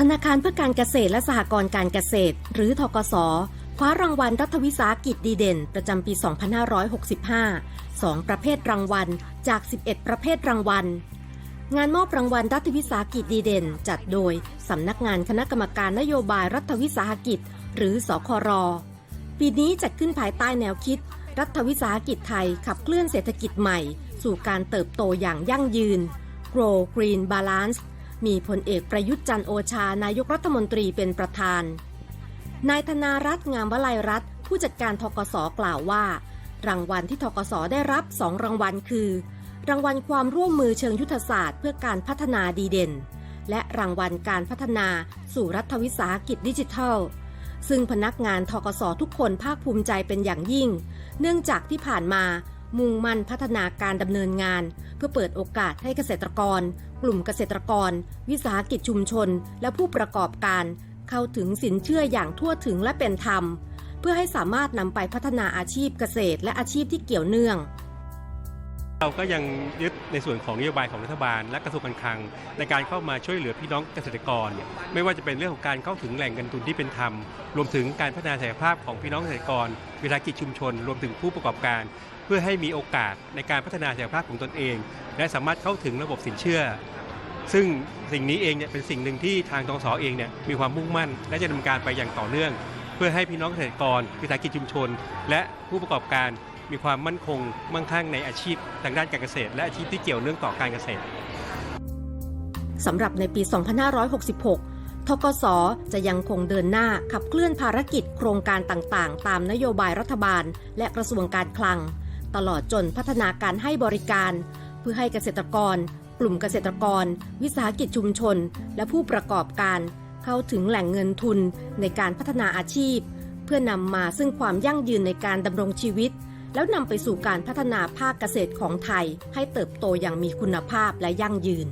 ธนาคารเพื่อการเกษตรและสหกรณ์การเกษตร หรือทกสคว้ารางวัลรัฐวิสาหกิจดีเด่น ประจำปี 2565 2 ประเภทรางวัลจาก 11 ประเภทรางวัล งานมอบรางวัลรัฐวิสาหกิจดีเด่น จัดโดย สำนักงานคณะกรรมการนโยบายรัฐวิสาหกิจ หรือสคร ปีนี้จัดขึ้นภายใต้แนวคิด รัฐวิสาหกิจไทยขับเคลื่อนเศรษฐกิจใหม่ สู่การเติบโตอย่างยั่งยืน Grow Green Balance มีพลเอกประยุทธ์จันโอชานายกรัฐมนตรีเป็นประธาน นายธนารัตน์งามวลัยรัตน์ผู้จัดการทกสกล่าวว่า รางวัลที่ทกสได้รับ2รางวัลคือ รางวัลความร่วมมือเชิงยุทธศาสตร์เพื่อการพัฒนาดีเด่น และรางวัลการพัฒนาสู่รัฐวิสาหกิจดิจิทัล ซึ่งพนักงานทกสทุกคนภาคภูมิใจเป็นอย่างยิ่ง เนื่องจากที่ผ่านมา มุ่งมั่นพัฒนาการดำเนินงาน เพื่อเปิดโอกาสให้เกษตรกร กลุ่มเกษตรกร วิสาหกิจชุมชน และผู้ประกอบการ เข้าถึงสินเชื่ออย่างทั่วถึงและเป็นธรรม เพื่อให้สามารถนำไปพัฒนาอาชีพเกษตรและอาชีพที่เกี่ยวเนื่อง เราก็ยังยึดในส่วนของนโยบายของรัฐบาล และกระทรวงการคลัง ในการเข้ามาช่วยเหลือพี่น้องเกษตรกร ไม่ว่าจะเป็นเรื่องของการเข้าถึงแหล่งเงินทุนที่เป็นธรรม รวมถึงการพัฒนาศักยภาพของพี่น้องเกษตรกรวิสาหกิจชุมชน รวมถึงผู้ประกอบการ เพื่อให้มีโอกาสในการพัฒนาศักยภาพของตนเอง และสามารถเข้าถึงระบบสินเชื่อ ซึ่งสิ่งนี้เองเนี่ยเป็นสิ่งหนึ่งที่ทางตงสเองเนี่ยมีความมุ่งมั่น และจะดำเนินการไปอย่างต่อเนื่อง เพื่อให้พี่น้องเกษตรกรวิสาหกิจชุมชน และผู้ประกอบการ มีความมั่นคงมั่งคั่งในอาชีพทางด้านการเกษตร และอาชีพที่เกี่ยวเนื่องต่อการเกษตรสำหรับในปี 2566 ทกส จะยังคงเดินหน้าขับเคลื่อนภารกิจโครงการต่างๆ ตามนโยบายรัฐบาล และกระทรวงการคลัง ตลอดจนพัฒนาการให้บริการ เพื่อให้เกษตรกร กลุ่มเกษตรกร วิสาหกิจชุมชน และผู้ประกอบการ เข้าถึงแหล่งเงินทุนในการพัฒนาอาชีพ เพื่อนำมาซึ่งความยั่งยืนในการดำรงชีวิต แล้วนำไปสู่การพัฒนาภาคเกษตรของไทยให้เติบโตอย่างมีคุณภาพและยั่งยืน